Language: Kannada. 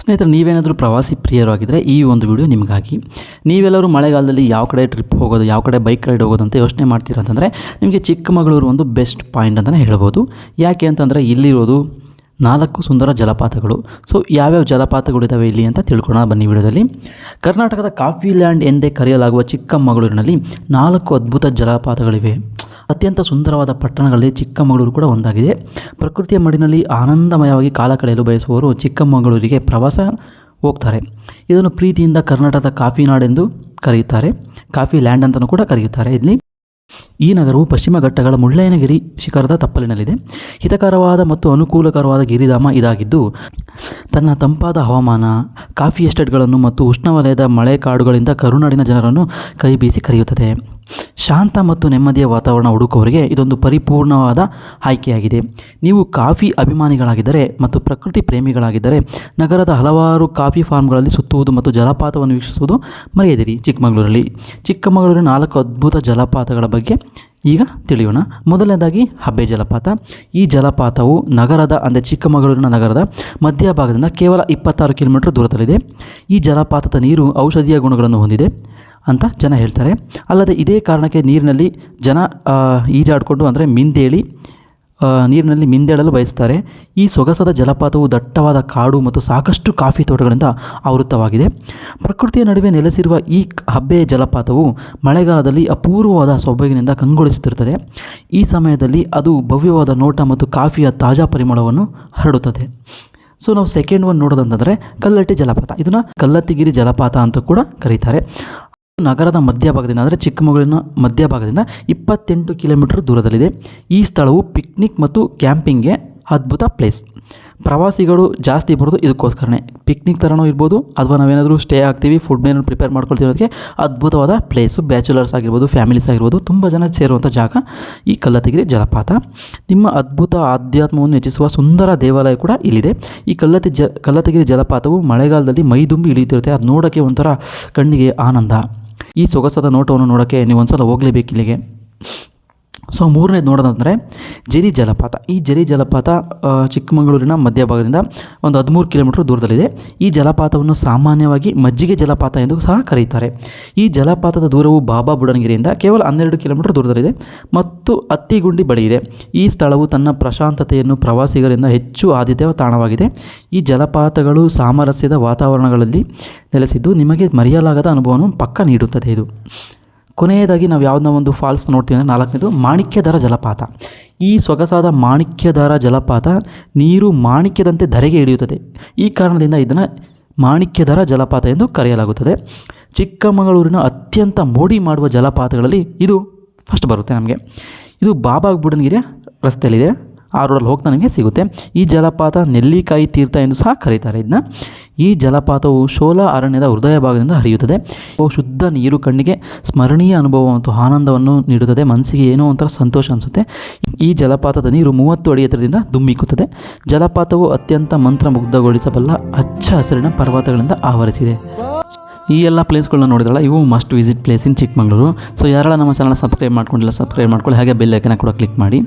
ಸ್ನೇಹಿತರೆ, ನೀವೇನಾದರೂ ಪ್ರವಾಸಿ ಪ್ರಿಯರು ಆಗಿದ್ದರೆ ಈ ಒಂದು ವಿಡಿಯೋ ನಿಮಗಾಗಿ. ನೀವೆಲ್ಲರೂ ಮಳೆಗಾಲದಲ್ಲಿ ಯಾವ ಕಡೆ ಟ್ರಿಪ್ ಹೋಗೋದು, ಯಾವ ಕಡೆ ಬೈಕ್ ರೈಡ್ ಹೋಗೋದು ಅಂತ ಯೋಚನೆ ಮಾಡ್ತೀರಾ ಅಂತಂದರೆ, ನಿಮಗೆ ಚಿಕ್ಕಮಗಳೂರು ಒಂದು ಬೆಸ್ಟ್ ಪಾಯಿಂಟ್ ಅಂತಲೇ ಹೇಳ್ಬೋದು. ಯಾಕೆ ಅಂತಂದರೆ, ಇಲ್ಲಿರೋದು ನಾಲ್ಕು ಸುಂದರ ಜಲಪಾತಗಳು. ಸೊ, ಯಾವ್ಯಾವ ಜಲಪಾತಗಳಿದ್ದಾವೆ ಇಲ್ಲಿ ಅಂತ ತಿಳ್ಕೊಳ್ಳೋಣ ಬನ್ನಿ ವಿಡಿಯೋದಲ್ಲಿ. ಕರ್ನಾಟಕದ ಕಾಫಿ ಲ್ಯಾಂಡ್ ಎಂದೇ ಕರೆಯಲಾಗುವ ಚಿಕ್ಕಮಗಳೂರಿನಲ್ಲಿ ನಾಲ್ಕು ಅದ್ಭುತ ಜಲಪಾತಗಳಿವೆ. ಅತ್ಯಂತ ಸುಂದರವಾದ ಪಟ್ಟಣಗಳಲ್ಲಿ ಚಿಕ್ಕಮಗಳೂರು ಕೂಡ ಒಂದಾಗಿದೆ. ಪ್ರಕೃತಿಯ ಮಡಿನಲ್ಲಿ ಆನಂದಮಯವಾಗಿ ಕಾಲ ಕಳೆಯಲು ಬಯಸುವವರು ಚಿಕ್ಕಮಗಳೂರಿಗೆ ಪ್ರವಾಸ ಹೋಗ್ತಾರೆ. ಇದನ್ನು ಪ್ರೀತಿಯಿಂದ ಕರ್ನಾಟಕದ ಕಾಫಿ ನಾಡೆಂದು ಕರೆಯುತ್ತಾರೆ. ಕಾಫಿ ಲ್ಯಾಂಡ್ ಅಂತಲೂ ಕೂಡ ಕರೆಯುತ್ತಾರೆ. ಇಲ್ಲಿ ಈ ನಗರವು ಪಶ್ಚಿಮ ಘಟ್ಟಗಳ ಮುಳ್ಳಯ್ಯನಗಿರಿ ಶಿಖರದ ತಪ್ಪಲಿನಲ್ಲಿದೆ. ಹಿತಕರವಾದ ಮತ್ತು ಅನುಕೂಲಕರವಾದ ಗಿರಿಧಾಮ ಇದಾಗಿದ್ದು, ತನ್ನ ತಂಪಾದ ಹವಾಮಾನ, ಕಾಫಿ ಎಸ್ಟೇಟ್ಗಳನ್ನು ಮತ್ತು ಉಷ್ಣವಲಯದ ಮಳೆ ಕಾಡುಗಳಿಂದ ಕರುನಾಡಿನ ಜನರನ್ನು ಕೈ ಬೀಸಿ ಕರೆಯುತ್ತದೆ. ಶಾಂತ ಮತ್ತು ನೆಮ್ಮದಿಯ ವಾತಾವರಣ ಹುಡುಕುವವರಿಗೆ ಇದೊಂದು ಪರಿಪೂರ್ಣವಾದ ಆಯ್ಕೆಯಾಗಿದೆ. ನೀವು ಕಾಫಿ ಅಭಿಮಾನಿಗಳಾಗಿದ್ದರೆ ಮತ್ತು ಪ್ರಕೃತಿ ಪ್ರೇಮಿಗಳಾಗಿದ್ದರೆ ನಗರದ ಹಲವಾರು ಕಾಫಿ ಫಾರ್ಮ್ಗಳಲ್ಲಿ ಸುತ್ತುವುದು ಮತ್ತು ಜಲಪಾತವನ್ನು ವೀಕ್ಷಿಸುವುದು ಮರೆಯದಿರಿ. ಚಿಕ್ಕಮಗಳೂರಲ್ಲಿ. ಚಿಕ್ಕಮಗಳೂರಿನ ನಾಲ್ಕು ಅದ್ಭುತ ಜಲಪಾತಗಳ ಬಗ್ಗೆ ಈಗ ತಿಳಿಯೋಣ. ಮೊದಲನೇದಾಗಿ ಹಬ್ಬೆ ಜಲಪಾತ. ಈ ಜಲಪಾತವು ನಗರದ ಅಂದರೆ ಚಿಕ್ಕಮಗಳೂರಿನ ನಗರದ ಮಧ್ಯಭಾಗದಿಂದ ಕೇವಲ ಇಪ್ಪತ್ತಾರು ಕಿಲೋಮೀಟರ್ ದೂರದಲ್ಲಿದೆ. ಈ ಜಲಪಾತದ ನೀರು ಔಷಧೀಯ ಗುಣಗಳನ್ನು ಹೊಂದಿದೆ. ಅಂತ ಜನ ಹೇಳ್ತಾರೆ. ಅಲ್ಲದೆ ಇದೇ ಕಾರಣಕ್ಕೆ ನೀರಿನಲ್ಲಿ ಜನ ಈಜಾಡಿಕೊಂಡು ಅಂದರೆ ಮಿಂದೇಳಿ ನೀರಿನಲ್ಲಿ ಮಿಂದೇಳಲು ಬಯಸ್ತಾರೆ. ಈ ಸೊಗಸಾದ ಜಲಪಾತವು ದಟ್ಟವಾದ ಕಾಡು ಮತ್ತು ಸಾಕಷ್ಟು ಕಾಫಿ ತೋಟಗಳಿಂದ ಆವೃತವಾಗಿದೆ ಪ್ರಕೃತಿಯ ನಡುವೆ ನೆಲೆಸಿರುವ ಈ ಹಬ್ಬೆ ಜಲಪಾತವು ಮಳೆಗಾಲದಲ್ಲಿ ಅಪೂರ್ವವಾದ ಸೊಬಗಿನಿಂದ ಕಂಗೊಳಿಸುತ್ತಿರುತ್ತದೆ. ಈ ಸಮಯದಲ್ಲಿ ಅದು ಭವ್ಯವಾದ ನೋಟ ಮತ್ತು ಕಾಫಿಯ ತಾಜಾ ಪರಿಮಳವನ್ನು ಹರಡುತ್ತದೆ. ಸೊ, ನಾವು ಸೆಕೆಂಡ್ ಒನ್ ನೋಡೋದಂತಂದರೆ ಕಲ್ಲಟ್ಟಿ ಜಲಪಾತ. ಇದನ್ನು ಕಲ್ಲತ್ತಿಗಿರಿ ಜಲಪಾತ ಅಂತ ಕೂಡ ಕರೀತಾರೆ. ನಗರದ ಮಧ್ಯಭಾಗದಿಂದ, ಅಂದರೆ ಚಿಕ್ಕಮಗಳೂರಿನ ಮಧ್ಯಭಾಗದಿಂದ ಇಪ್ಪತ್ತೆಂಟು ಕಿಲೋಮೀಟರ್ ದೂರದಲ್ಲಿದೆ. ಈ ಸ್ಥಳವು ಪಿಕ್ನಿಕ್ ಮತ್ತು ಕ್ಯಾಂಪಿಂಗ್ಗೆ ಅದ್ಭುತ ಪ್ಲೇಸ್. ಪ್ರವಾಸಿಗಳು ಜಾಸ್ತಿ ಬರೋದು ಇದಕ್ಕೋಸ್ಕರನೇ. ಪಿಕ್ನಿಕ್ ಥರನೂ ಇರ್ಬೋದು, ಅಥವಾ ನಾವೇನಾದರೂ ಸ್ಟೇ ಆಗ್ತೀವಿ, ಫುಡ್ ಮೇನು ಪ್ರಿಪೇರ್ ಮಾಡ್ಕೊಳ್ತೀವಿ ಅನ್ನೋದಕ್ಕೆ ಅದ್ಭುತವಾದ ಪ್ಲೇಸು. ಬ್ಯಾಚುಲರ್ಸ್ ಆಗಿರ್ಬೋದು, ಫ್ಯಾಮಿಲೀಸ್ ಆಗಿರ್ಬೋದು, ತುಂಬ ಜನ ಸೇರುವಂಥ ಜಾಗ ಈ ಕಲ್ಲತ್ತಿಗಿರಿ ಜಲಪಾತ. ನಿಮ್ಮ ಅದ್ಭುತ ಆಧ್ಯಾತ್ಮವನ್ನು ಹೆಚ್ಚಿಸುವ ಸುಂದರ ದೇವಾಲಯ ಕೂಡ ಇಲ್ಲಿದೆ. ಈ ಕಲ್ಲತ್ತಿ ಜ ಕಲ್ಲತ್ತಿಗಿರಿ ಜಲಪಾತವು ಮಳೆಗಾಲದಲ್ಲಿ ಮೈದುಂಬಿ ಇಳಿಯುತ್ತಿರುತ್ತೆ. ಅದು ನೋಡೋಕ್ಕೆ ಒಂಥರ ಕಣ್ಣಿಗೆ ಆನಂದ. ಈ ಸೊಗಸಾದ ನೋಟವನ್ನು ನೋಡೋಕ್ಕೆ ನೀವು ಒಂದ್ಸಲ ಹೋಗ್ಲೇಬೇಕು ಇಲ್ಲಿಗೆ. ಸೊ ಮೂರನೇದು ನೋಡೋದಂದರೆ ಜರಿ ಜಲಪಾತ. ಈ ಜರಿ ಜಲಪಾತ ಚಿಕ್ಕಮಗಳೂರಿನ ಮಧ್ಯಭಾಗದಿಂದ ಒಂದು ಹದಿಮೂರು ಕಿಲೋಮೀಟರ್ ದೂರದಲ್ಲಿದೆ. ಈ ಜಲಪಾತವನ್ನು ಸಾಮಾನ್ಯವಾಗಿ ಮಜ್ಜಿಗೆ ಜಲಪಾತ ಎಂದು ಸಹ ಕರೆಯುತ್ತಾರೆ ಈ ಜಲಪಾತದ ದೂರವು ಬಾಬಾ ಬುಡನಗಿರಿಯಿಂದ ಕೇವಲ ಹನ್ನೆರಡು ಕಿಲೋಮೀಟರ್ ದೂರದಲ್ಲಿದೆ ಮತ್ತು ಅತ್ತಿಗುಂಡಿ ಬಳಿ ಇದೆ ಈ ಸ್ಥಳವು ತನ್ನ ಪ್ರಶಾಂತತೆಯನ್ನು ಪ್ರವಾಸಿಗರಿಂದ ಹೆಚ್ಚು ಆದ್ಯತೆಯ ತಾಣವಾಗಿದೆ. ಈ ಜಲಪಾತಗಳು ಸಾಮರಸ್ಯದ ವಾತಾವರಣಗಳಲ್ಲಿ ನೆಲೆಸಿದ್ದು ನಿಮಗೆ ಮರೆಯಲಾಗದ ಅನುಭವವನ್ನು ಪಕ್ಕ ನೀಡುತ್ತದೆ ಇದು. ಕೊನೆಯದಾಗಿ ನಾವು ಯಾವುದನ್ನ ಒಂದು ಫಾಲ್ಸ್ ನೋಡ್ತೀವಿ ಅಂದರೆ ನಾಲ್ಕನೇದು ಮಾಣಿಕ್ಯದರ ಜಲಪಾತ. ಈ ಸೊಗಸಾದ ಮಾಣಿಕ್ಯದರ ಜಲಪಾತ ನೀರು ಮಾಣಿಕ್ಯದಂತೆ ಧರೆಗೆ ಇಳಿಯುತ್ತದೆ. ಈ ಕಾರಣದಿಂದ ಇದನ್ನು ಮಾಣಿಕ್ಯದರ ಜಲಪಾತ ಎಂದು ಕರೆಯಲಾಗುತ್ತದೆ. ಚಿಕ್ಕಮಗಳೂರಿನ ಅತ್ಯಂತ ಮೋಡಿ ಮಾಡುವ ಜಲಪಾತಗಳಲ್ಲಿ ಇದು ಫಸ್ಟ್ ಬರುತ್ತೆ ನಮಗೆ. ಇದು ಬಾಬಾ ಬುಡನ್ಗಿರಿಯ ರಸ್ತೆಯಲ್ಲಿದೆ. ಆ ರೋಡಲ್ಲಿ ಹೋಗ್ತಾ ನಿಮಗೆ ಸಿಗುತ್ತೆ. ಈ ಜಲಪಾತ ನೆಲ್ಲಿಕಾಯಿ ತೀರ್ಥ ಎಂದು ಸಹ ಕರೀತಾರೆ. ಇದನ್ನ ಈ ಜಲಪಾತವು ಶೋಲಾ ಅರಣ್ಯದ ಹೃದಯ ಭಾಗದಿಂದ ಹರಿಯುತ್ತದೆ. ಶುದ್ಧ ನೀರು ಕಣ್ಣಿಗೆ ಸ್ಮರಣೀಯ ಅನುಭವ ಮತ್ತು ಆನಂದವನ್ನು ನೀಡುತ್ತದೆ. ಮನಸ್ಸಿಗೆ ಏನೋ ಒಂಥರ ಸಂತೋಷ ಅನಿಸುತ್ತೆ. ಈ ಜಲಪಾತದ ನೀರು ಮೂವತ್ತು ಅಡಿ ಎತ್ತರದಿಂದ ದುಮ್ಮಿಕ್ಕುತ್ತದೆ ಜಲಪಾತವು ಅತ್ಯಂತ ಮಂತ್ರಮುಗ್ಧಗೊಳಿಸಬಲ್ಲ ಹಚ್ಚ ಹಸಿರಿನ ಪರ್ವತಗಳಿಂದ ಆವರಿಸಿದೆ. ಈ ಎಲ್ಲ ಪ್ಲೇಸ್ಗಳನ್ನ ನೋಡಿದ್ರಲ್ಲ, ಇವು must visit place in Chikkamagaluru. So ಯಾರೆಲ್ಲ ನಮ್ಮ ಚಾನಲ್ ಸಬ್ಸ್ಕ್ರೈಬ್ ಮಾಡ್ಕೊಂಡಿಲ್ಲ, ಸಬ್ಸ್ಕ್ರೈಬ್ ಮಾಡ್ಕೊಳ್ಳಿ. ಹಾಗೆ ಬೆಲ್ ಐಕನ ಕೂಡ ಕ್ಲಿಕ್ ಮಾಡಿ.